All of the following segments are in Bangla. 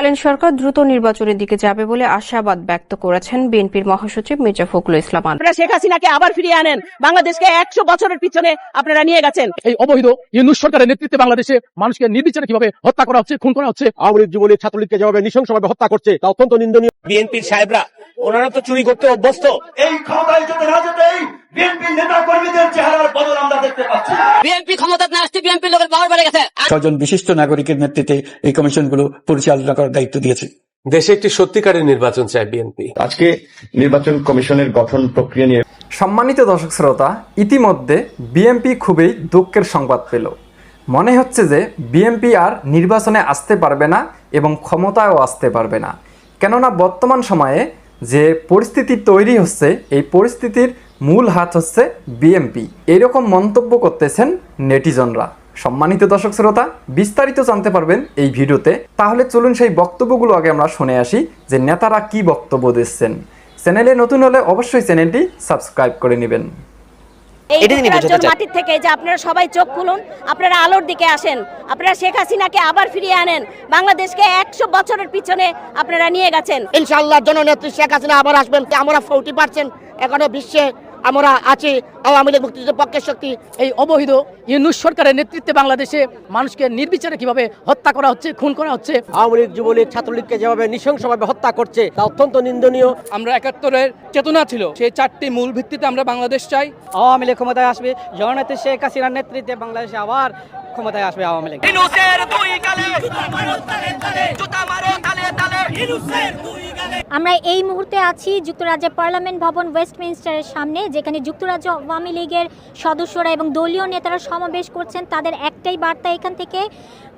তৎকালীন সরকার দ্রুত নির্বাচনের দিকে যাবে বলে আশাবাদ ব্যক্ত করেছেন বিএনপির মহাসচিব মির্জা ফখরুল ইসলাম আপনারা শেখ হাসিনাকে আবার ফিরিয়ে আনেন। বাংলাদেশকে একশো বছরের পিছনে আপনারা নিয়ে গেছেন। এই অবৈধ ইউনুস সরকারের নেতৃত্বে বাংলাদেশে মানুষকে নির্বিচারে কীভাবে হত্যা করা হচ্ছে খুন করা হচ্ছে? আওয়ামী লীগ যুবলীগ ছাত্রলীগকে যেভাবে নৃশংসভাবে হত্যা করছে তা অত্যন্ত নিন্দনীয়। বিএনপির সাহেবরা ওনারা তো চুরি করতে অভ্যস্ত। এই ক্ষমতায় যেতে না যেতেই বিএনপির নেতা কর্মীদের চেহারার বদল আমরা দেখতে পাচ্ছি। বিএনপি ক্ষমতা না আসতে বিএনপি লোকের পাওয়ার বেড়ে গেছে। ছজন বিশিষ্ট নাগরিকের নেতৃত্বে এই কমিশনগুলো পরিচালনা করার দায়িত্ব দিয়েছে। দেশে একটি সত্যিকারের নির্বাচন চায় বিএনপি। আজকে নির্বাচন কমিশনের গঠন প্রক্রিয়া নিয়ে সম্মানিত দর্শক শ্রোতা ইতিমধ্যে বিএমপি খুবই দুঃখের সংবাদ পেল। মনে হচ্ছে যে বিএমপি আর নির্বাচনে আসতে পারবে না এবং ক্ষমতায়ও আসতে পারবে না। কেননা বর্তমান সময়ে যে পরিস্থিতি তৈরি হচ্ছে, এই পরিস্থিতির মূল হাত হচ্ছে বিএমপি এরকম মন্তব্য করতেছেন নেটিজনরা। সম্মানিত দর্শক শ্রোতা, বিস্তারিত জানতে পারবেন এই ভিডিওতে। তাহলে চলুন সেই বক্তব্যগুলো আগে আমরা শুনে আসি যে নেতারা কি বক্তব্য দিচ্ছেন। চ্যানেলে নতুন হলে অবশ্যই চ্যানেলটি সাবস্ক্রাইব করে নেবেন। এই যুক্তরাজ্যের মাটির থেকে যে আপনারা সবাই চোখ খুলুন আপনারা আলোর দিকে আসেন আপনারা শেখ হাসিনাকে আবার ফিরিয়ে আনেন বাংলাদেশকে একশো বছরের পিছনে আপনারা নিয়ে গেছেন। ইনশাআল্লাহ জননেত্রী শেখ হাসিনা আবার আসবেন আমরা ফোর্টি পার্সেন্ট এখনও বিশ্বে আমরা আছি আওয়ামী লীগ মুক্তিযুদ্ধের পক্ষের শক্তি। এই অবৈধ ইউনুস সরকারের নেতৃত্বে বাংলাদেশে মানুষকে নির্বিচারে কীভাবে হত্যা করা হচ্ছে খুন করা হচ্ছে? আওয়ামী লীগ যুবলীগ ছাত্রলীগকে যেভাবে নৃশংসভাবে হত্যা করছে তা অত্যন্ত নিন্দনীয়। আমরা একাত্তরের চেতনা ছিল সেই চারটি মূল ভিত্তিতে আমরা বাংলাদেশ চাই। আওয়ামী লীগ ক্ষমতায় আসবে জননেত্রী শেখ হাসিনার নেতৃত্বে বাংলাদেশে আবার ক্ষমতায় আসবে আওয়ামী লীগ। আমরা এই মুহূর্তে আছি যুক্তরাজ্যের পার্লামেন্ট ভবন ওয়েস্টমিনস্টারের সামনে, যেখানে যুক্তরাজ্য আওয়ামী লীগের সদস্যরা এবং দলীয় নেতারা সমাবেশ করছেন। তাদের একটাই বার্তা এখান থেকে,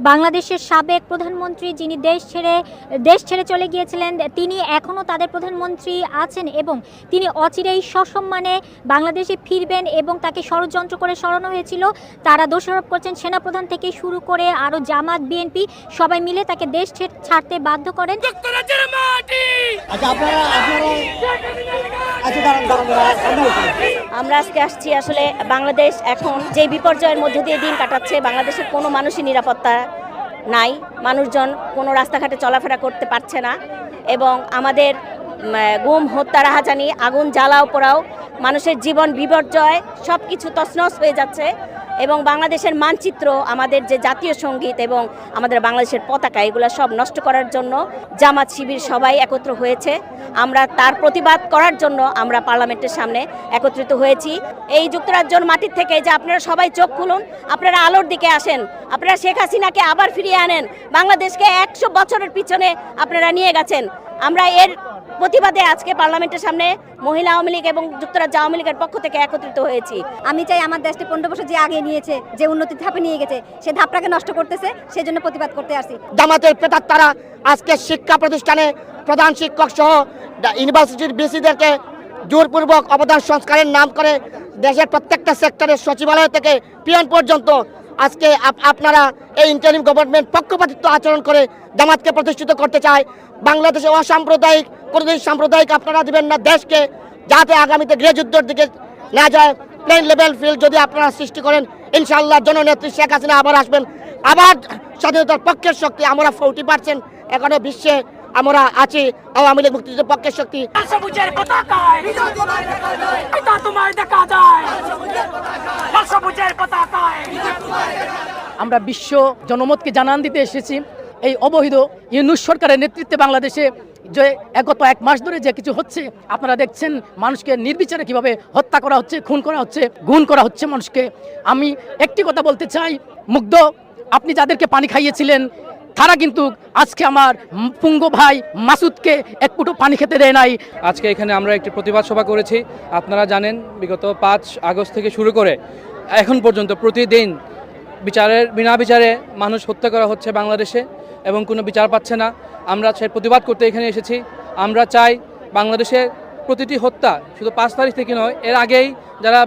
বাংলাদেশের সাবেক প্রধানমন্ত্রী যিনি দেশ ছেড়ে দেশ ছেড়ে চলে গিয়েছিলেন, তিনি এখনও তাদের প্রধানমন্ত্রী আছেন এবং তিনি অচিরেই সসম্মানে বাংলাদেশে ফিরবেন এবং তাকে ষড়যন্ত্র করে সরানো হয়েছিল। তারা দোষারোপ করছেন, সেনাপ্রধান থেকে শুরু করে আরও জামাত, বিএনপি সবাই মিলে তাকে দেশ ছেড়ে- ছাড়তে বাধ্য করেন। আমরা আজকে আসছি আসলে বাংলাদেশ এখন যে বিপর্যয়ের মধ্য দিয়ে দিন কাটাচ্ছে, বাংলাদেশের কোনো মানুষই নিরাপত্তা নাই। মানুষজন কোনো রাস্তাঘাটে চলাফেরা করতে পারছে না এবং আমাদের গুম, হত্যা, রাহাজানি, আগুন, জ্বালাও পোড়াও, মানুষের জীবন বিপর্যয় সব কিছু তছনছ হয়ে যাচ্ছে। এবং বাংলাদেশের মানচিত্র, আমাদের যে জাতীয় সংগীত এবং আমাদের বাংলাদেশের পতাকা, এগুলো সব নষ্ট করার জন্য জামাত শিবির সবাই একত্র হয়েছে। আমরা তার প্রতিবাদ করার জন্য আমরা পার্লামেন্টের সামনে একত্রিত হয়েছি। এই যুক্তরাজ্যর মাটির থেকে যে আপনারা সবাই চোখ খুলুন, আপনারা আলোর দিকে আসেন। আপনারা শেখ হাসিনাকে আবার ফিরিয়ে আনেন। বাংলাদেশকে একশো বছরের পিছনে আপনারা নিয়ে গেছেন। আমরা এর প্রতিবাদে আজকে পার্লামেন্টের সামনে মহিলা আওয়ামী লীগ এবং যুক্তরাজ্য আওয়ামী লীগের পক্ষ থেকে একত্রিত হয়েছি। আমি চাই আমার দেশটি পনেরো বছর যে আগে নিয়েছে যে উন্নতির ধাপে নিয়ে গেছে সে ধাপটাকে নষ্ট করতেছে সেজন্য প্রতিবাদ করতে আসি। জামাতের তারা আজকে শিক্ষা প্রতিষ্ঠানে প্রধান শিক্ষক সহ ইউনিভার্সিটির বিসিদেরকে জোরপূর্বক অবদান সংস্কারের নাম করে দেশের প্রত্যেকটা সেক্টরের সচিবালয় থেকে পিয়ন পর্যন্ত আজকে আপনারা এই ইন্টারিম গভর্নমেন্ট পক্ষপাতিত্ব আচরণ করে জামাতকে প্রতিষ্ঠিত করতে চায়। বাংলাদেশে অসাম্প্রদায়িক, কোনোদিন সাম্প্রদায়িক আপনারা দিবেন না দেশকে, যাতে আগামীতে গৃহযুদ্ধের দিকে না যায়। প্লেন লেভেল ফিল্ড যদি আপনারা সৃষ্টি করেন, ইনশাআল্লাহ জননেত্রী শেখ হাসিনা আবার আসবেন। আবার স্বাধীনতার পক্ষের শক্তি আমরা ফোর্টি পার্সেন্ট এখনও বিশ্বে আমরা আছি আওয়ামী লীগ মুক্তিযুদ্ধের পক্ষের শক্তি। আমরা বিশ্ব জনমতকে জানান দিতে এসেছি। এই অবৈধ ইউনুস সরকারের নেতৃত্বে বাংলাদেশে যে গত এক মাস ধরে যে কিছু হচ্ছে আপনারা দেখছেন মানুষকে নির্বিচারে কীভাবে হত্যা করা হচ্ছে খুন করা হচ্ছে গুণ করা হচ্ছে মানুষকে। আমি একটি কথা বলতে চাই মুগ্ধ আপনি যাদেরকে পানি খাইয়েছিলেন তারা কিন্তু আজকে আমার পুঙ্গ ভাই মাসুদকে এক ফুটো পানি খেতে দেয় নাই। আজকে এখানে আমরা একটি প্রতিবাদ সভা করেছি। আপনারা জানেন, বিগত পাঁচ আগস্ট থেকে শুরু করে এখন পর্যন্ত প্রতিদিন বিচারের, বিনা বিচারে মানুষ হত্যা করা হচ্ছে বাংলাদেশে এবং কোনো বিচার পাচ্ছে না। আমরা সে প্রতিবাদ করতে এখানে এসেছি। আমরা চাই বাংলাদেশের প্রতিটি হত্যা শুধু পাঁচ তারিখ থেকে নয়, এর আগেই যারা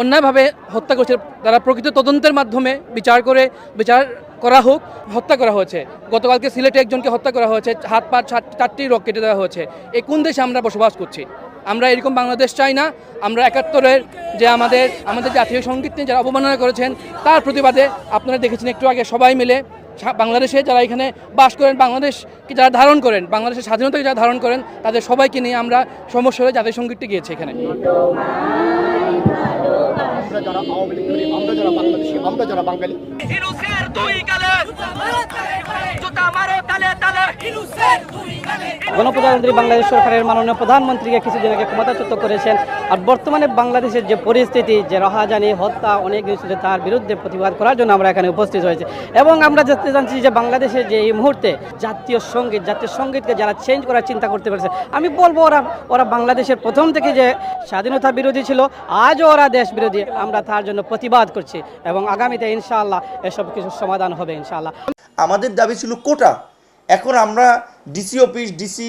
অন্যায়ভাবে হত্যা করছে, তারা প্রকৃত তদন্তের মাধ্যমে বিচার করে, বিচার করা হোক, হত্যা করা হয়েছে। গতকালকে সিলেটে একজনকে হত্যা করা হয়েছে, হাত পা চারটি রক কেটে দেওয়া হয়েছে। এই কোন দেশে আমরা বসবাস করছি? আমরা এরকম বাংলাদেশ চাই না। আমরা একাত্তরের যে আমাদের আমাদের জাতীয় সংগীত নিয়ে যারা অবমাননা করেছেন, তার প্রতিবাদে আপনারা দেখেছেন একটু আগে সবাই মিলে বাংলাদেশে যারা এখানে বাস করেন, বাংলাদেশকে যারা ধারণ করেন, বাংলাদেশের স্বাধীনতাকে যারা ধারণ করেন, তাদের সবাইকে নিয়ে আমরা সমস্যা জাতীয় সঙ্গীতটি গিয়েছি এখানে। আমরা যারা আওয়ামী লীগ করি আমরা যারা বাংলাদেশি আমরা যারা বাঙালি। গণপ্রজাতন্ত্রী বাংলাদেশ সরকারের মাননীয় প্রধানমন্ত্রীকে কিছুদিন আগে ক্ষমতাচ্যুত করেছেন। আর বর্তমানে বাংলাদেশের যে পরিস্থিতি যে রহাজানি হত্যা অনেক কিছু তার বিরুদ্ধে প্রতিবাদ করার জন্য আমরা এখানে উপস্থিত হয়েছি। এবং আমরা জানতে জানছি যে বাংলাদেশের যে এই মুহূর্তে জাতীয় সংগীত জাতীয় সঙ্গীতকে যারা চেঞ্জ করার চিন্তা করতে পেরেছে আমি বলব ওরা ওরা বাংলাদেশের প্রথম থেকে যে স্বাধীনতা বিরোধী ছিল আজও ওরা দেশ বিরোধী। আমরা তার জন্য প্রতিবাদ করছি এবং আগামীতে ইনশাআল্লাহ এসব কিছু সমাধান হবে ইনশাআল্লাহ। আমাদের দাবি ছিল কোটা। এখন আমরা ডিসি অফিস ডিসি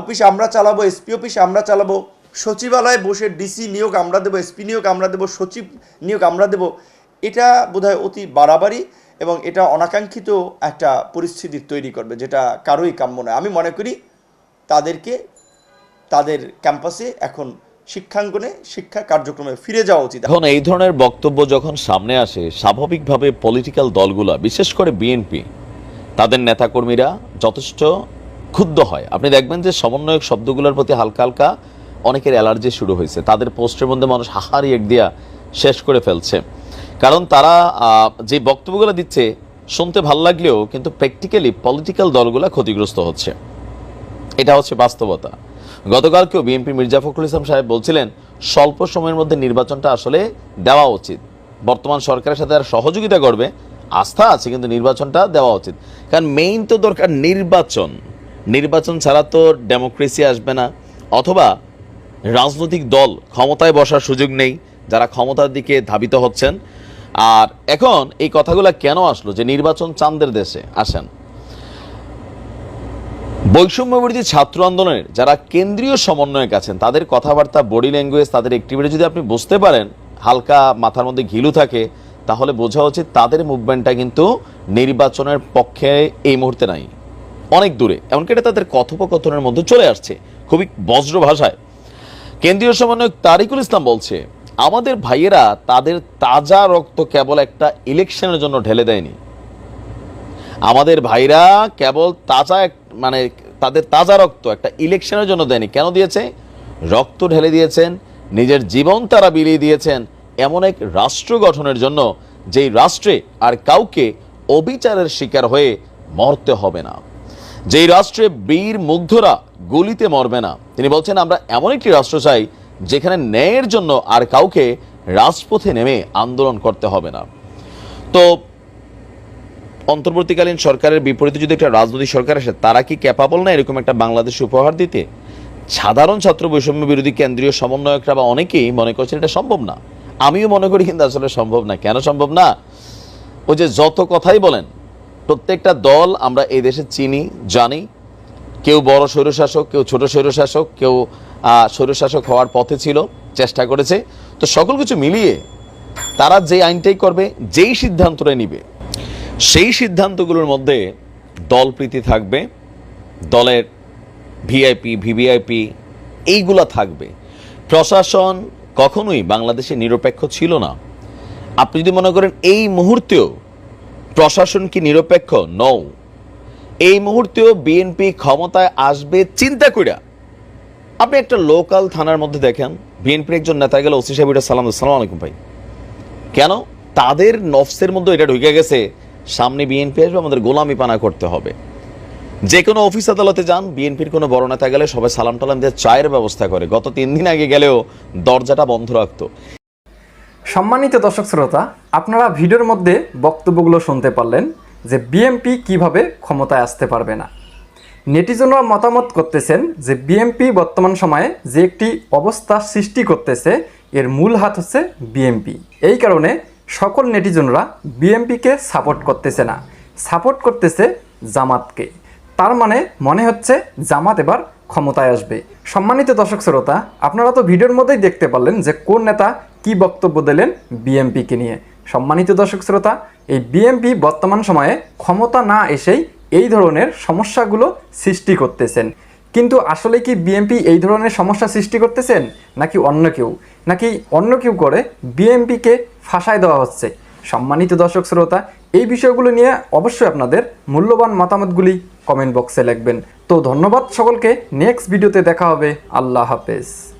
অফিস আমরা চালাবো, এসপি অফিস আমরা চালাবো, সচিবালয়ে বসে ডিসি নিয়োগ আমরা দেবো, এসপি নিয়োগ আমরা দেবো, সচিব নিয়োগ আমরা দেবো, এটা বোধহয় অতি বাড়াবাড়ি এবং এটা অনাকাঙ্ক্ষিত একটা পরিস্থিতি তৈরি করবে, যেটা কারোই কাম্য নয়। আমি মনে করি তাদেরকে, তাদের ক্যাম্পাসে এখন শিক্ষাঙ্গনে শিক্ষা কার্যক্রমে ফিরে যাওয়া উচিত। এখন এই ধরনের বক্তব্য যখন সামনে আসে, স্বাভাবিকভাবে পলিটিক্যাল দলগুলো, বিশেষ করে বিএনপি তাদের নেতাকর্মীরা যথেষ্ট ক্ষুব্ধ হয়। আপনি দেখবেন যে সমন্বয়ক শব্দগুলোর প্রতি হালকা হালকা অনেকের অ্যালার্জি শুরু হয়েছে। তাদের পোস্টের মধ্যে মানুষ হাহারি এক দিয়া শেষ করে ফেলছে। কারণ তারা যে বক্তব্যগুলো দিচ্ছে, শুনতে ভালো লাগলেও কিন্তু প্র্যাকটিক্যালি পলিটিক্যাল দলগুলো ক্ষতিগ্রস্ত হচ্ছে। এটা হচ্ছে বাস্তবতা। গতকালকেও বিএনপি মির্জা ফখরুল ইসলাম সাহেব বলছিলেন, স্বল্প সময়ের মধ্যে নির্বাচনটা আসলে দেওয়া উচিত। বর্তমান সরকারের সাথে আর সহযোগিতা করবে আস্থা আছে কিন্তু নির্বাচনটা দেওয়া উচিত। কারণ মেইন তো দরকার নির্বাচন। নির্বাচন ছাড়া তো ডেমোক্রেসি আসবে না। অথবা রাজনৈতিক দল ক্ষমতায় বসার সুযোগ নেই, যারা ক্ষমতার দিকে ধাবিত হচ্ছেন। আর এখন এই কথাগুলো কেন আসলো যে নির্বাচন চান্দের দেশে? আসেন। বৈষম্য বিরোধী ছাত্র আন্দোলনের যারা কেন্দ্রীয় সমন্বয়ক আছেন, তাদের কথাবার্তা, বডি ল্যাঙ্গুয়েজ, তাদের অ্যাক্টিভিটি যদি আপনি বুঝতে পারেন, হালকা মাথার মধ্যে ঘিলু থাকে, তাহলে বোঝা উচিত তাদের মুভমেন্টটা কিন্তু নির্বাচনের পক্ষে এই মুহূর্তে নাই। অনেক দূরে, এমনকি এটা তাদের কথোপকথনের মধ্যে চলে আসছে, খুবই বজ্র ভাষায়। কেন্দ্রীয় সমন্বয়ক তারিকুল ইসলাম বলছে, আমাদের ভাইয়েরা তাদের তাজা রক্ত কেবল একটা ইলেকশনের জন্য ঢেলে দেয়নি। আমাদের ভাইরা কেবল তাজা এক- মানে তাদের তাজা রক্ত একটা ইলেকশনের জন্য দেয়নি। কেন দিয়েছে? রক্ত ঢেলে দিয়েছেন, নিজের জীবন তারা বিলিয়ে দিয়েছেন এমন এক রাষ্ট্র গঠনের জন্য, যেই রাষ্ট্রে আর কাউকে অবিচারের শিকার হয়ে মরতে হবে না। যেই রাষ্ট্রে বীর মুগ্ধরা গুলিতে মরবে না। তিনি বলছেন, আমরা এমন একটি রাষ্ট্র চাই, যেখানে ন্যায়ের জন্য আর কাউকে রাজপথে নেমে আন্দোলন করতে হবে না। তো অন্তর্বর্তীকালীন সরকারের বিপরীতে যদি একটা রাজনৈতিক সরকার আসে, তারা কি ক্যাপাবল না এরকম একটা বাংলাদেশ উপহার দিতে? সাধারণ ছাত্র বৈষম্য বিরোধী কেন্দ্রীয় সমন্বয়করা বা অনেকেই মনে করছেন এটা সম্ভব না। আমিও মনে করি কিন্তু আসলে সম্ভব না। কেন সম্ভব না? ওই যে যত কথাই বলেন, প্রত্যেকটা দল আমরা এই দেশে চিনি, জানি। কেউ বড় স্বৈরশাসক, কেউ ছোট স্বৈরশাসক, কেউ স্বৈরশাসক হওয়ার পথে ছিল, চেষ্টা করেছে। তো সকল কিছু মিলিয়ে তারা যে আইনটাই করবে, যেই সিদ্ধান্তটাই নিবে সেই সিদ্ধান্তগুলোর মধ্যে দলপ্রীতি থাকবে, দলের ভিআইপি, ভিভিআইপি এইগুলা থাকবে। প্রশাসন কখনোই বাংলাদেশে নিরপেক্ষ ছিল না। আপনি যদি মনে করেন এই মুহূর্তেও প্রশাসন কি নিরপেক্ষ? নও এই মুহূর্তেও বিএনপি ক্ষমতায় আসবে চিন্তা কইরা। আপনি একটা লোকাল থানার মধ্যে দেখেন, বিএনপির একজন নেতা গেল, ওসি সাহেব সালাম সালাম আলাইকুম ভাই। কেন? তাদের নফসের মধ্যে এটা ঢুকে গেছে সামনে বিএনপি আসবে, আমাদের গোলামি পানা করতে হবে। যে কোনো অফিস আদালতে যান বিএনপির কোনো বড় নেতা গেলে সবাই সালাম টালাম দিয়ে চায়ের ব্যবস্থা করে। গত তিন দিন আগে গেলেও দরজাটা বন্ধ রাখতো। সম্মানিত দর্শক শ্রোতা, আপনারা ভিডিওর মধ্যে বক্তব্যগুলো শুনতে পারলেন যে বিএমপি কীভাবে ক্ষমতায় আসতে পারবে না। নেটিজনরা মতামত করতেছেন যে বিএমপি বর্তমান সময়ে যে একটি অবস্থা সৃষ্টি করতেছে, এর মূল হাত হচ্ছে বিএমপি এই কারণে সকল নেটিজনরা বিএমপিকে সাপোর্ট করতেছে না। সাপোর্ট করতেছে জামাতকে। তার মানে মনে হচ্ছে জামাত এবার ক্ষমতায় আসবে। সম্মানিত দর্শক শ্রোতা, আপনারা তো ভিডিওর মধ্যেই দেখতে পারলেন যে কোন নেতা কি বক্তব্য দিলেন বিএমপিকে নিয়ে। সম্মানিত দর্শক শ্রোতা, এই বিএমপি বর্তমান সময়ে ক্ষমতা না এসেই এই ধরনের সমস্যাগুলো সৃষ্টি করতেছেন। কিন্তু আসলে কি বিএমপি এই ধরনের সমস্যা সৃষ্টি করতেছেন? নাকি অন্য কেউ? নাকি অন্য কেউ করে বিএমপিকে ফাঁসায় দেওয়া হচ্ছে? সম্মানিত দর্শক শ্রোতা, এই বিষয়গুলো নিয়ে অবশ্যই আপনাদের মূল্যবান মতামতগুলি কমেন্ট বক্সে লিখবেন। তো ধন্যবাদ সকলকে। নেক্সট ভিডিওতে দেখা হবে। আল্লাহ হাফেজ।